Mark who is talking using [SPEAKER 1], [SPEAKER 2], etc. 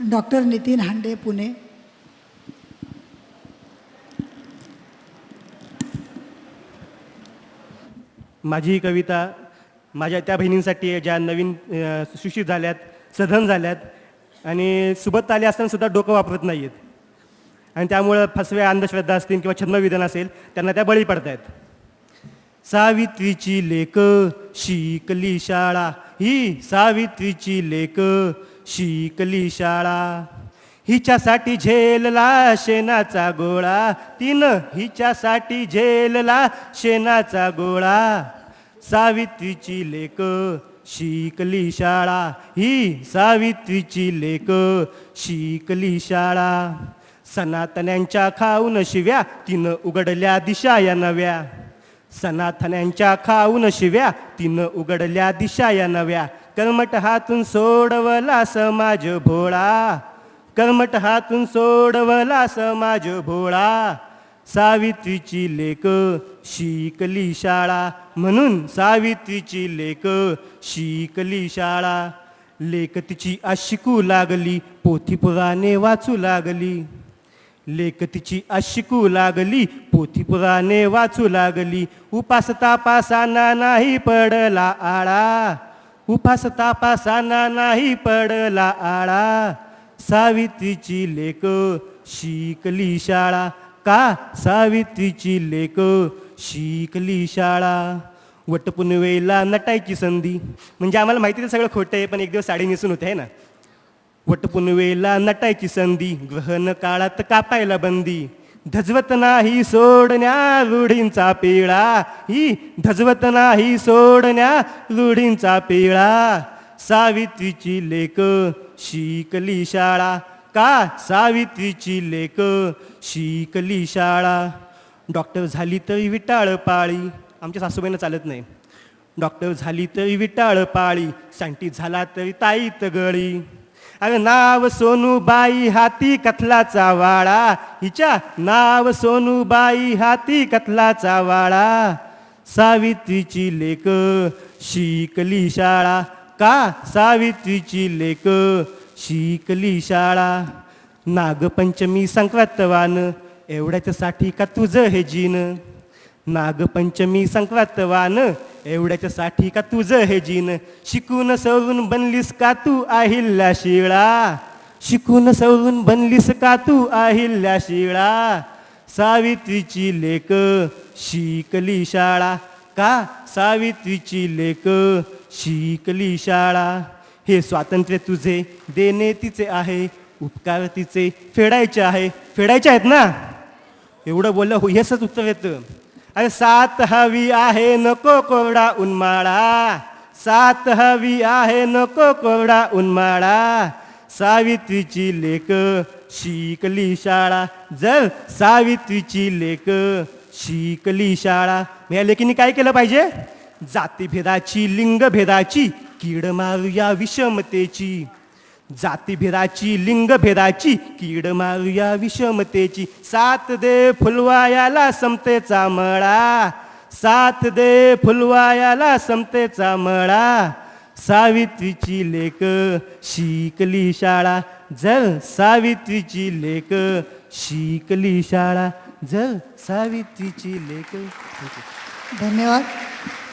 [SPEAKER 1] Doctor Nitin हांडे पुणे.
[SPEAKER 2] माझी ही कविता माझ्या त्या बहिणींसाठी आहे ज्या नवीन सुशिक्षित झाल्यात सधन झाल्यात आणि सोबत आले असताना सुद्धा डोकं वापरत नाही आहेत आणि त्यामुळं फसव्या अंधश्रद्धा असतील किंवा छद्मविधान असेल त्यांना त्या बळी पडतायत. सावित्रीची लेक शिकली शाळा ही सावित्रीची लेक शिकली शाळा. हिच्यासाठी झेलला शेणाचा गोळा. तिनं हिच्यासाठी झेलला शेणाचा गोळा. सावित्रीची लेक शिकली शाळा. ही सावित्रीची लेक शिकली शाळा. सनातन्यांच्या खाऊन शिव्या तिनं उघडल्या दिशा या नव्या. सनातन्यांच्या खाऊन शिव्या तिनं उघडल्या दिशा या नव्या. कर्मट हातून सोडवला समाज भोळा. कर्मट हातून सोडवला समाज भोळा. सावित्रीची लेक शिकली शाळा. म्हणून सावित्रीची लेक शिकली शाळा. लेक तिची अशिकू लागली पोथी पुराणे वाचू लागली. लेक तिची अशिकू लागली पोथी पुराणे वाचू लागली. उपास तापासाना नाही पडला आळा. उपास तापासाना नाही पडला आळा. सावित्रीची लेक शिकली शाळा. का सावित्रीची लेक शिकली शाळा? वटपुनवेला नटायची संधी. म्हणजे आम्हाला माहिती आहे ते सगळं खोटं आहे पण एक दिवस साडी नेसून होते आहे ना? वटपुनवेला नटायची संधी. ग्रहण काळात कापायला बंदी. धजवत नाही सोडण्या रूढींचा पिळा. ही धजवत नाही सोडण्या रूढींचा पिळा. सावित्रीची लेक शिकली शाळा. का सावित्रीची लेक शिकली शाळा? डॉक्टर झाली तरी विटाळ पाळी. आमच्या सासूबाईंना चालत नाही. डॉक्टर झाली तरी विटाळ पाळी. सायंटिस्ट झाला तरी ताईत गळी. अगं नाव सोनूबाई हाती कथलाचा वाळा हिच्या नाव सोनूबाई हाती कथलाचा वाळा सावित्रीची लेक शिकली शाळा. का सावित्रीची लेक शिकली शाळा? नागपंचमी संक्रांतवान एवढ्याच्यासाठी का तुझं हे जीन? नागपंचमी संक्रांतवान एवढ्याच्यासाठी का तुझं हे जीन? शिकून सवरून बनलीस का तू आहिल्या शिळा? शिकून सवरून बनलीस का तू आहिल्या शिळा? सावित्रीची लेक शिकली शाळा. का? सावित्रीची लेक शिकली शाळा. हे स्वातंत्र्य तुझे देणे तिचे आहे उपकार तिचे फेडायचे आहे. फेडायचे आहेत ना? एवढं बोललं हो यसच उत्तर येतं. अरे सात हवी आहे नको कोरडा उन्माळा. सात हवी आहे नको कोरडा उन्माळा. सावित्रीची लेक शिकली शाळा. जर सावित्रीची लेक शिकली शाळा. मग या लेखीने काय केलं पाहिजे? जातीभेदाची लिंगभेदाची कीड मारूया विषमतेची. जातीभेदाची लिंगभेदाची कीड मारूया विषमतेची. साथ दे फुलवायाला समतेचा मळा. साथ दे फुलवायाला समतेचा मळा. सावित्रीची लेक शिकली शाळा. जर सावित्रीची लेक शिकली शाळा. जर सावित्रीची लेक.
[SPEAKER 1] धन्यवाद.